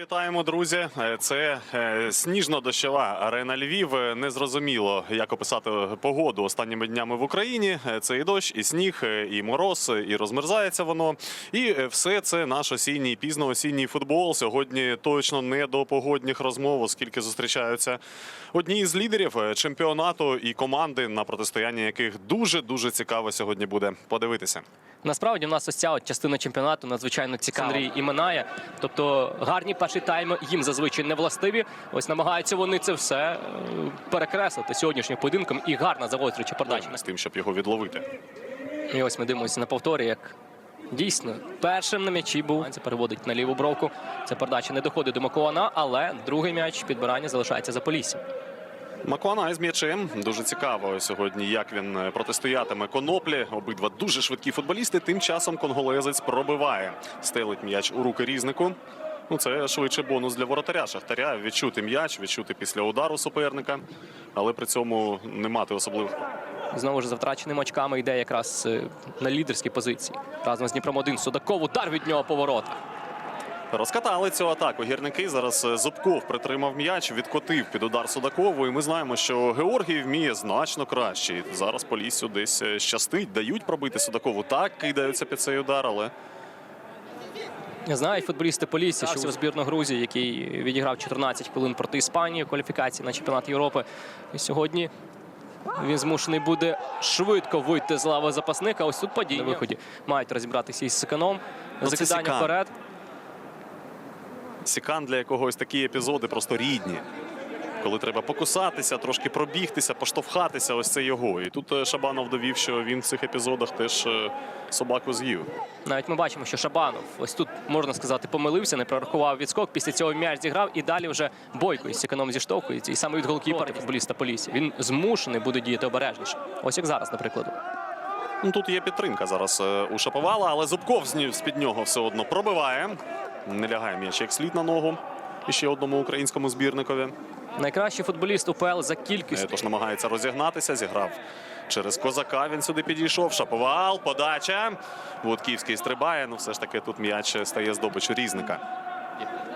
Вітаємо, друзі. Е, Це е, сніжно-дощова арена Львів. Е, Незрозуміло, як описати погоду останніми днями в Україні. Це і дощ, і сніг, і мороз, і розмерзається воно. І все це наш осінній, пізно-осінній футбол. Сьогодні точно не до погодних розмов, оскільки зустрічаються одні із лідерів чемпіонату і команди, на протистояння яких дуже дуже цікаво сьогодні буде подивитися. Насправді в нас ось ця от частина чемпіонату надзвичайно цікава. Андрій і Минає. Тобто гарні перші тайми їм зазвичай не властиві. Ось намагаються вони це все е, перекреслити сьогоднішнім поєдинком і гарна загострююча передача. з тим, щоб його відловити. І ось ми дивимося на повторі, як дійсно першим на м'ячі був. Це переводить на ліву бровку. Ця передача не доходить до Макуана, але другий м'яч підбирання залишається за Поліссям. Макуана з м'ячем. Дуже цікаво сьогодні, як він е, протистоятиме коноплі. Обидва дуже швидкі футболісти. Тим часом конголезець пробиває. Стелить м'яч у руки різнику. Ну, це швидше бонус для воротаря. Шахтаря відчути м'яч, відчути після удару суперника, але при цьому не мати особливих. Знову ж за втраченими очками йде якраз е, на лідерській позиції. Разом з Дніпром 1 Судаков. Удар від нього поворота. Розкатали цю атаку. Гірники зараз е, Зубков притримав м'яч, відкотив під удар Судакову. І ми знаємо, що Георгій вміє значно краще. Зараз Поліссю десь е, щастить, дають пробити Судакову. Так кидаються під цей удар, але Знають футболісти Полісся, що у збірну Грузії, який відіграв 14 хвилин проти Іспанії у кваліфікації на чемпіонат Європи. І сьогодні він змушений буде швидко вийти з лави запасника. Ось тут падіння. На виході мають розібратися із Сиканом. Ну, Закидання вперед. Сікан для якогось такі епізоди просто рідні. Коли треба покусатися, трошки пробігтися, поштовхатися, ось це його. І тут е, Шабанов довів, що він в цих епізодах теж е, собаку з'їв. Навіть ми бачимо, що Шабанов ось тут можна сказати помилився, не прорахував відскок. Після цього м'яч зіграв і далі вже бойко із Сиканом зіштовхується. І саме від голкіпера футболіста Полісся. Він змушений буде діяти обережніше. Ось як зараз, наприклад. Ну тут є підтримка зараз е, у Шаповала, але Зубков з-під нього все одно пробиває. Не лягає м'яч як слід на ногу. І ще одному українському збірникові. Найкращий футболіст УПЛ за кількістю. Тож намагається розігнатися, зіграв через козака. Він сюди підійшов. Шаповал, подача. Вудківський стрибає. Ну все ж таки тут м'яч стає здобичу різника.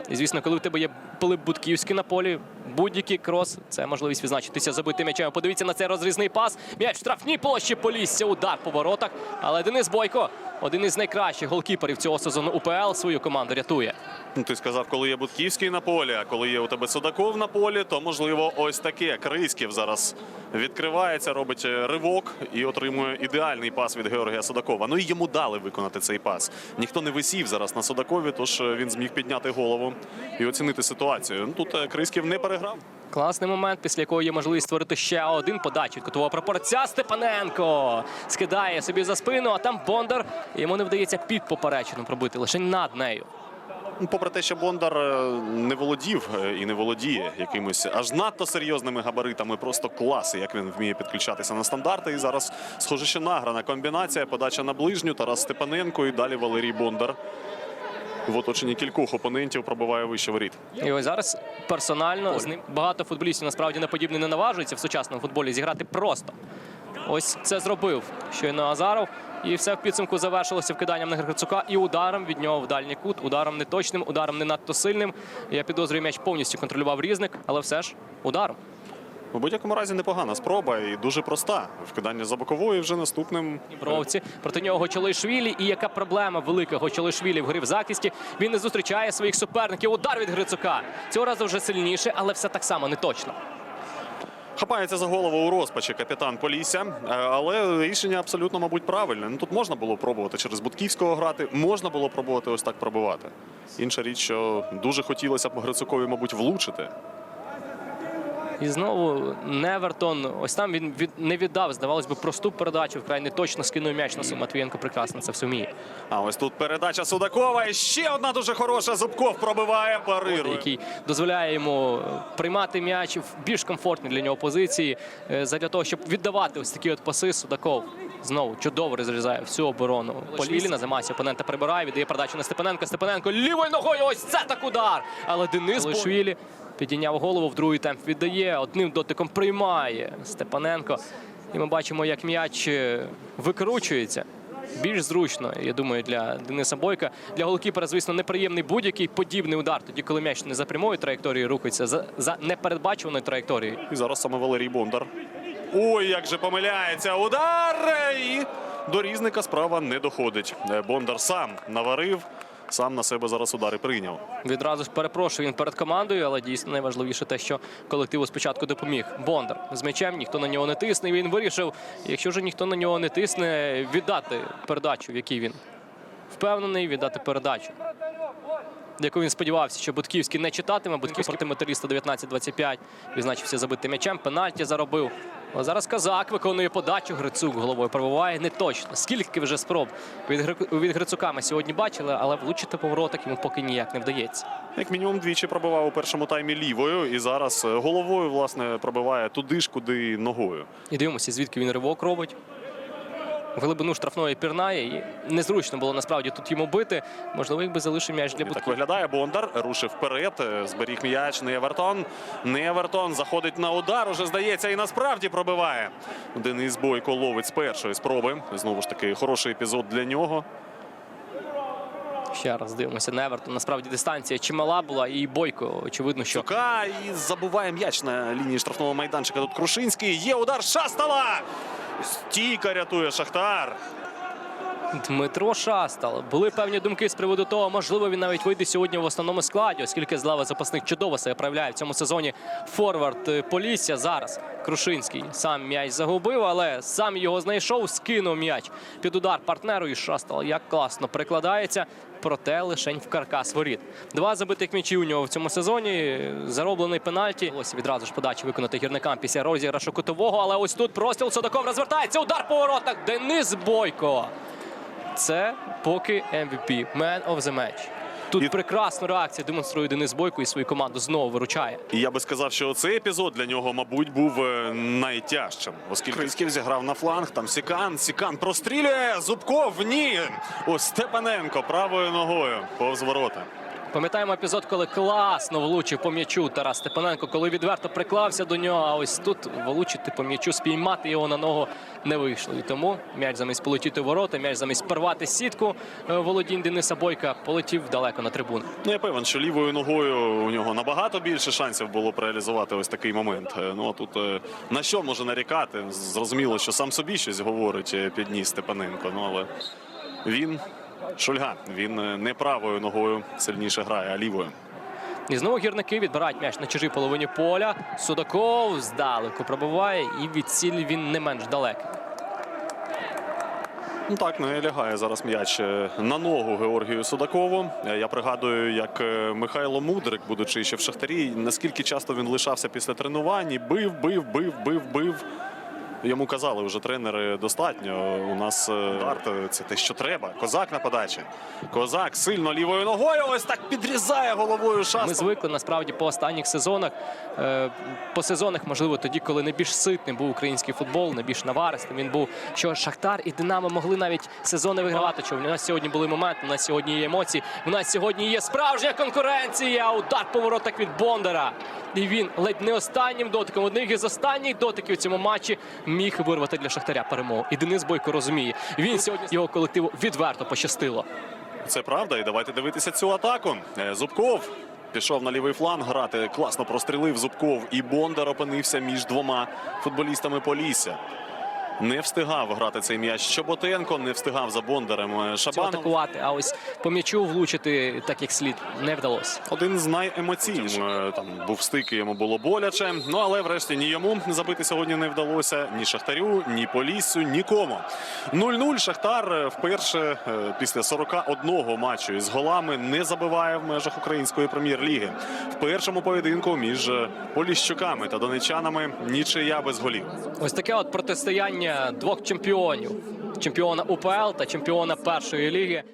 І звісно, коли у тебе є Пилип Будківський на полі, будь-який крос це можливість відзначитися забитим м'ячем. Подивіться на цей розрізний пас. М'яч в штрафній площі Полісся. Удар по воротах. Але Денис Бойко, один із найкращих голкіперів цього сезону УПЛ, свою команду рятує. Ну, ти сказав, коли є Будківський на полі, а коли є у тебе Судаков на полі, то можливо ось таке. Криськів зараз відкривається, робить е, ривок і отримує ідеальний пас від Георгія Судакова. Ну і йому дали виконати цей пас. Ніхто не висів зараз на Судакові, тож е, він зміг підняти голову і оцінити ситуацію. Ну тут е, Криськів не переграв. Класний момент, після якого є можливість створити ще один подачу від кутового прапорця. Степаненко скидає собі за спину, а там Бондар. Йому не вдається під поперечину пробити, лише над нею. Ну, Попри те, що Бондар е, не володів е, і не володіє якимось аж надто серйозними габаритами, просто класи, як він вміє підключатися на стандарти. І зараз, схоже, що награна комбінація, подача на ближню, Тарас Степаненко і далі Валерій Бондар. В оточенні кількох опонентів пробиває вище воріт. І ось зараз персонально з ним багато футболістів насправді на подібне не наважується в сучасному футболі зіграти просто. Ось це зробив щойно Азаров. І все в підсумку завершилося вкиданням на Грицука і ударом від нього в дальній кут. Ударом неточним, ударом не надто сильним. Я підозрюю, м'яч повністю контролював різник, але все ж ударом. У будь-якому разі непогана спроба і дуже проста. Вкидання за бокової вже наступним. Бровці проти нього Гочолишвілі. І яка проблема велика Гочолишвілі в грі в захисті. Він не зустрічає своїх суперників. Удар від Грицука. Цього разу вже сильніше, але все так само не точно. Хапається за голову у розпачі капітан Полісся, Е, але рішення абсолютно, мабуть, правильне. Ну тут можна було пробувати через Будківського грати, можна було пробувати ось так пробивати. Інша річ, що дуже хотілося б Грицукові, мабуть, влучити. І знову Невертон. Ось там він від не віддав, здавалось би, просту передачу. Вкрай не точно скинув м'яч на. Матвієнко прекрасно це все вміє. А ось тут передача Судакова. І ще одна дуже хороша. Зубков пробиває, парирує. який дозволяє йому приймати м'яч в більш комфортній для нього позиції, е, задля того, щоб віддавати ось такі от паси. Судаков знову чудово розрізає всю оборону. Полівілі на замасі опонента прибирає, віддає передачу на Степаненка. Степаненко лівою ногою. Ось це так удар. Але Денис Лишвілі підійняв голову в другий темп. Віддає одним дотиком приймає Степаненко. І ми бачимо, як м'яч е, викручується. більш зручно, я думаю, для Дениса Бойка. Для голкіпера, звісно, неприємний будь-який подібний удар, тоді коли м'яч не за прямою траєкторією рухається, за, за непередбачуваною траєкторією. І зараз саме Валерій Бондар. Ой, як же помиляється удар! І до різника справа не доходить. Е, Бондар сам наварив, сам на себе зараз удари прийняв. Відразу ж перепрошую він перед командою, але дійсно найважливіше те, що колективу спочатку допоміг. Бондар з м'ячем, ніхто на нього не тисне. Він вирішив, якщо ж ніхто на нього не тисне, віддати передачу, в якій він впевнений, віддати передачу. Яку він сподівався, що Будківський не читатиме. Будківський проти металіста 19-25 відзначився забитим м'ячем. Пенальті заробив. А зараз Казак виконує подачу. Грицук головою пробиває не точно. Скільки вже спроб від, від Грицука ми сьогодні бачили, але влучити повороток йому поки ніяк не вдається. Як мінімум двічі пробивав у першому таймі лівою, і зараз е, головою власне пробиває туди ж, куди ногою. І дивимося, звідки він ривок робить. В глибину штрафної пірнає. І незручно було насправді тут йому бити. Можливо, якби залишив м'яч для І так виглядає. Бондар рушив вперед, е, зберіг м'яч. Невертон. Невертон заходить на удар. Уже здається, і насправді пробиває. Денис Бойко ловить з першої спроби. Знову ж таки, хороший епізод для нього. Ще раз дивимося. Невертон. Насправді дистанція чимала була, і Бойко, очевидно, що Цука і забуває м'яч на лінії штрафного майданчика. Тут Крушинський. Є удар Шастала. Стійка рятує Шахтар. Дмитро Шастал. Були певні думки з приводу того, можливо, він навіть вийде сьогодні в основному складі, оскільки з лави запасних чудово себе проявляє в цьому сезоні форвард е, Полісся. Зараз Крушинський сам м'яч загубив, але сам його знайшов, скинув м'яч під удар партнеру і Шастал як класно прикладається. Проте лишень в каркас воріт. Два забитих м'ячі у нього в цьому сезоні. Зароблений пенальті. Ось відразу ж подачі виконати гірникам після розіграшу кутового. Але ось тут простіл Содаков розвертається. Удар по воротах. Денис Бойко. Це поки MVP, Man of the Match. Тут І- прекрасну реакцію демонструє Денис Бойко і свою команду знову виручає. І я би сказав, що цей епізод для нього, мабуть, був е, найтяжчим, оскільки Крицьків зіграв на фланг. Там Сікан, Сікан прострілює. Зубков ні. Ось Степаненко правою ногою повз ворота. Пам'ятаємо епізод, коли класно влучив по м'ячу Тарас Степаненко, коли відверто приклався до нього. А ось тут влучити по м'ячу, спіймати його на ногу не вийшло. І тому м'яч замість полетіти в ворота, м'яч замість порвати сітку е, володінь Дениса Бойка полетів далеко на трибуну. Ну, я певен, що лівою ногою у нього набагато більше шансів було б реалізувати ось такий момент. Е, Ну а тут е, на що може нарікати? Зрозуміло, що сам собі щось говорить підніс Степаненко. Ну але він шульга. Він е, не правою ногою сильніше грає, а лівою. І знову гірники відбирають м'яч на чужій половині поля. Судаков здалеку пробиває, і від цілі він не менш далекий. Ну так, не лягає зараз м'яч е, на ногу Георгію Судакову. Е, Я пригадую, як Михайло Мудрик, будучи ще в Шахтарі, наскільки часто він лишався після тренувань, і бив, бив, бив, бив, бив. Йому казали вже тренери достатньо. У нас е, арт е, це те, що треба. Козак на подачі. Козак сильно лівою ногою. Ось так підрізає головою Ми звикли насправді по останніх сезонах, е, по сезонах, можливо, тоді, коли найбільш ситним був український футбол, найбільш наваристим він був, що Шахтар і Динамо могли навіть сезони вигравати. Що у нас сьогодні були моменти, у нас сьогодні є емоції. У нас сьогодні є справжня конкуренція. Удар по від Бондара. І він ледь не останнім дотиком, одним із останніх дотиків у цьому матчі міг вирвати для Шахтаря перемогу. І Денис Бойко розуміє, він сьогодні його колективу відверто пощастило. Це правда, і давайте дивитися цю атаку. Е, Зубков пішов на лівий фланг грати. Класно прострілив Зубков, і Бондар опинився між двома футболістами Полісся. Не встигав грати цей м'яч. Щоботенко не встигав за Бондарем е, Цього Шабаном. атакувати, а ось по м'ячу влучити так як слід не вдалося. Один з найемоційніших. Е, Там був стик, йому було боляче. Ну але врешті ні йому забити сьогодні не вдалося, ні Шахтарю, ні Поліссю, нікому. 0-0 Шахтар е, вперше після 41 матчу із голами не забиває в межах української прем'єр-ліги. В першому поєдинку між поліщуками та донечанами нічия без голів. Ось таке от протистояння двох чемпіонів: чемпіона УПЛ та чемпіона першої ліги.